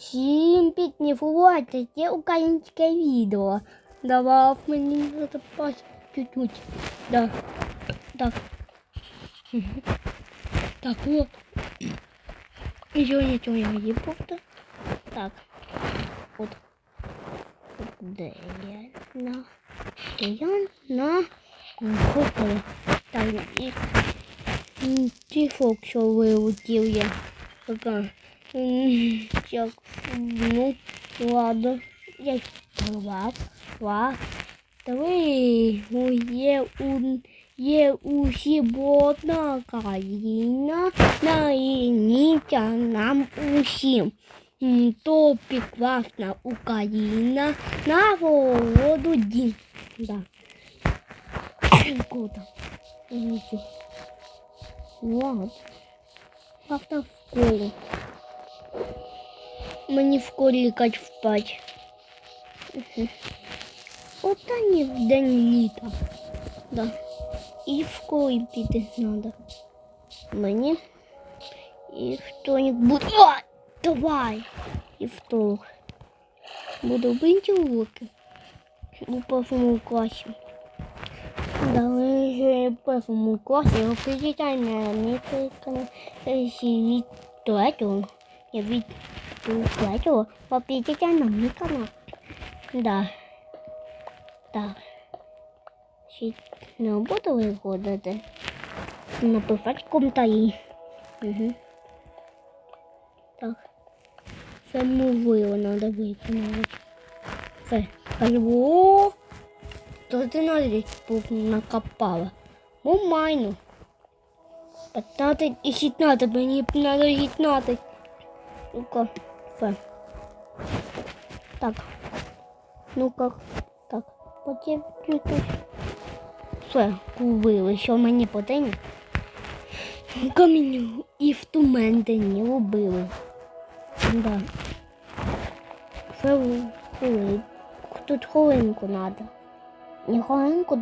Всім піднівувати, це українське відео. Давав мені запас чуть-чуть. Да. Так. Мгм. Так, вот. Еще ничего не видел просто. Так. Вот. Вот Де я на. Де я на. Купила. Так, і. м, Тифок, що вилетів я. Така. м, Як, ну, ладно. Я рвав. Ва. Три. Ну, Є у є усі одна країна, найніця нам усім. М, То прекрасна Україна на володу дім. Да. Круто. Видите? Вот. Завтра в школу. Мені в школі лікать впать. Мгм. От они в день літа. Да. І в школу піти надо. Мені. І хто-нибудь. О! Давай! І вторник. Буду бити уроки. У першому класі. Дали в першому класі опитання мені від третього. Я від третього опитання на мій канал. Да. Так. Ще не буду виходити. Написати коментарі. Угу. Так. Це можливо треба виконувати. Все. Алло. То ти навіть накопала. Ну, майну. 15 і 16, мені треба 16. Ну-ка, все. Так. Ну-ка, так. Потім чуть-чуть. Все, купили, що мені потрібно. Камінь і в тументині робили. Да. Все купили. Тут хвилинку треба. Не хвилинку.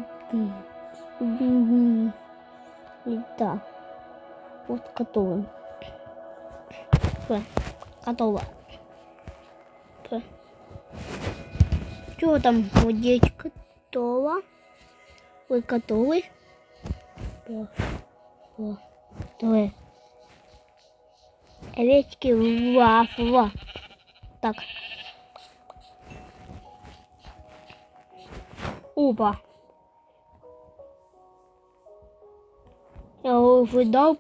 Так. От готово. Все, готово. Что там, водичка готова? Вы готовы? Давай. Овечки ва-ва. Так. Опа. Я его выдал.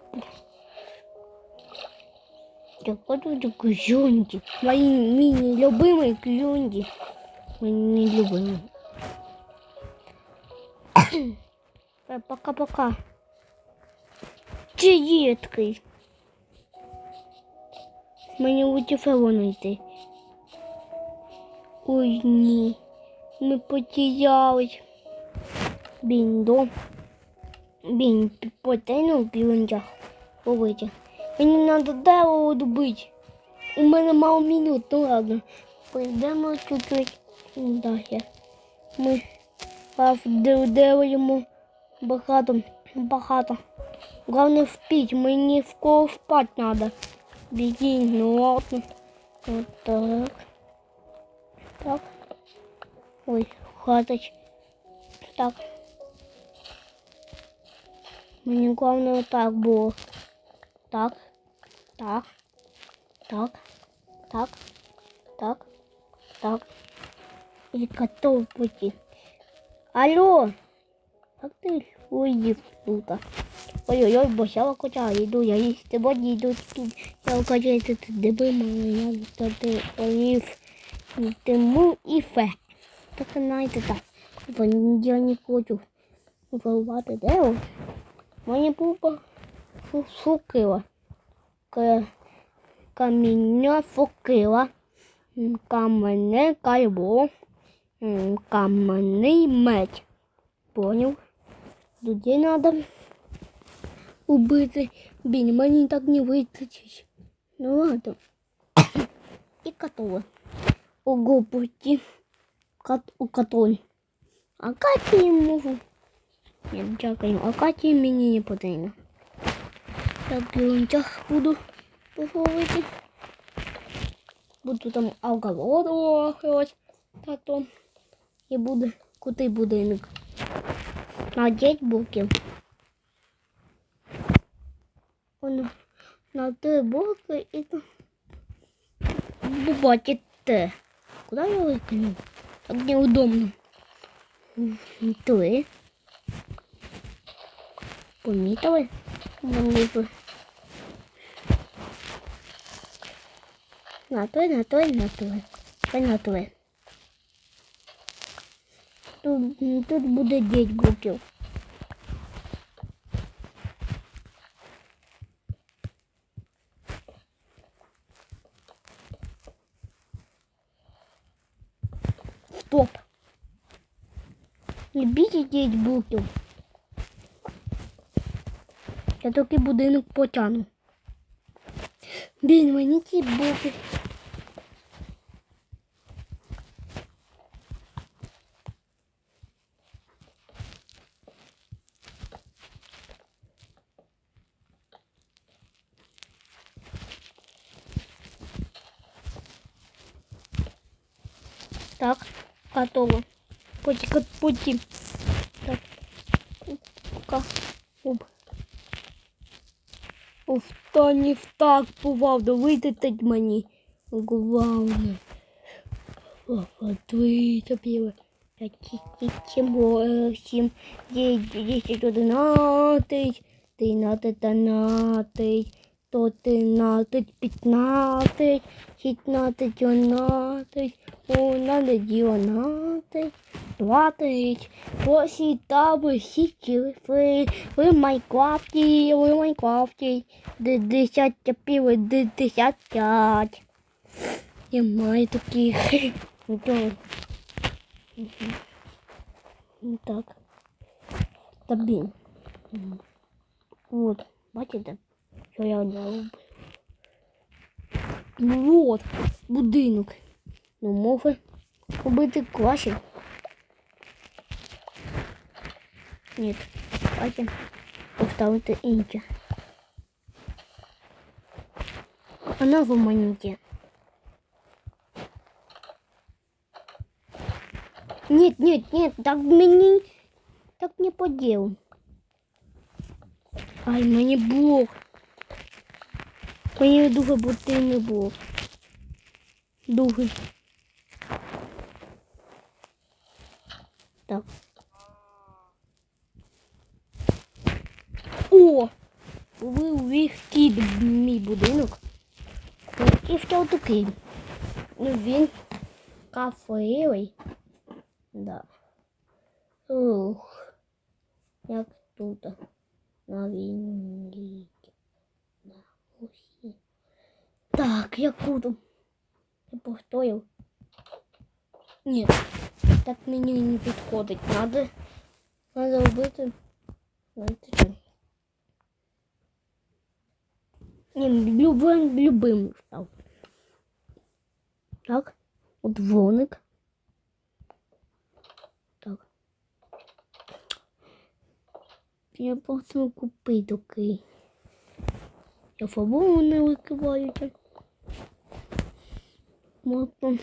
Так, вот эти кузюньки. Мои мини-любимые кузюньки. Мои нелюбимые. Э, Пока-пока. Чи дітки? Мені у телефону йти. Ой, ні. Ми потерялись. Біндо. Бін потайнув білончах. Побити. Мені треба дерево добити. У мене мало минут, ну ладно. Пойдемо чуть-чуть далі. Ми вделаємо багато, багато. Главное впить, мені в кого спать надо. Беги, ну ладно. Вот так. Так. Ой, хаточ. Так. Мені главное вот так було. Так. Так. Так. Так. Так. Так. И готов пути. Алло. Как ты уйдешь тут? Ой-ой-ой, босяла котя, йду, я їсти воді йду тут. Я кажу, тут диби мене, туди олів, тиму і фе. Так знаєте так. Бо Я не хочу вирвати дерево. Мені пупа фукила. Каміння фукила. Каменне кальбо. Каменний меч. Поняв? Людей надо убити. Бінь, мені так не вистачить. Ну ладно. І готово. Ого, пути. Кат у котон. А Каті можу. Ні, дякую. А Каті мені не потрібно. Так, лунтях буду поговорити. Буду там огородувати тато. І буде кутий будинок. Надіть боків. Воно на три боки і там бачите. Куди я викину? Так неудобно. Три. Помітили? Ніби. На той, на той, на той. Та на той. Тут, тут буде 9 блоків. Стоп. Не бійте 9 блоків. Я тільки будинок потягну. Блін, мені ці блоки. Так, готово. Котик, отпусти. Так. Оп. Уф, то не в так бував, да витетить мені. Главне. Води топіли. Такі чим чем десять, десять, одинадцять, тринадцять, дванадцять. 11, 15, 16, 11, 11, 12, 20. Осі таби, всі тіли, ви Майнкрафті, ви Майнкрафті. Десятка піви, десятка. Я маю таких. Так. Та блін. Вот, бачите? що я робив? Ну от, будинок. Ну, може робити краще. Ні, давайте поставити інше. Вона в моніті. Нет, нет, нет, так мені так не по ділу. Ай, мені блок. Мені дуже потрібний блок. Дуже. Так. О! Ви увійшли в мій будинок. Який ще такий. Ну він кафеовий. Да. Ух. Як тут на війні. Так, я буду. Я повторив. Ні, так мені не підходить. Надо, надо робити. Знаєте що? Ні, любим, любим став. Так, от дзвоник. Так. Я просто купити такий. Я фабу не викивають. Можна.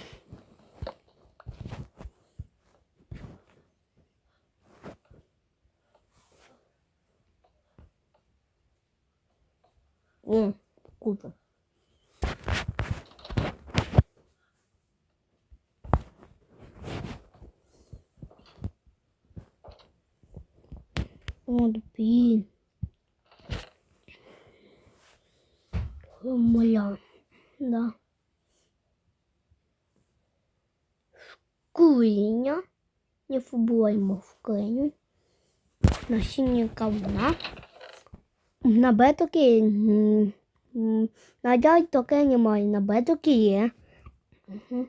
О, купа. От, блін. Моя. Да. Шкуріння. Не фубуємо в клиню. Насіння кавуна. На бетоки. м, м, На дядь таке немає. На бетоки є. Угу.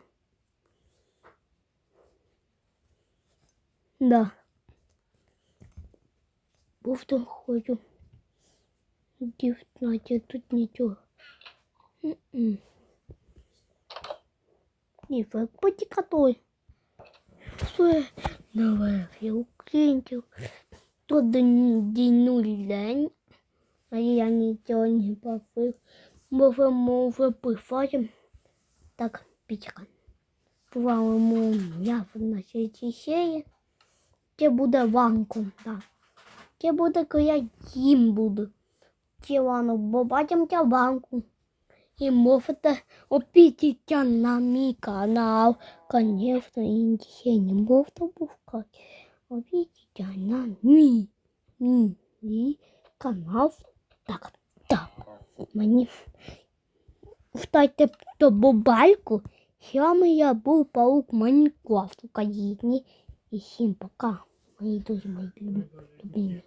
Да. Просто хочу. Дівчата, тут нічого. М-м. Ні, ви потікатой. Я укиньте. Тут день день а я нічого не попив. Бо ви може писати. Так, пічка. Плавимо м'ясо на цій серії. Це буде ванком, так. Це буде, коли я їм буду. Це ванок, бо бачимо ця ванку. І можете опітіться на мій канал. Конечно, і не можете пускати. Опітіться на мій, мій, мій канал. Так, так. Мені встайте до бабальку. З вами я був паук Майнкрафт Україні. І всім пока, мої друзі, мої любі- любимі.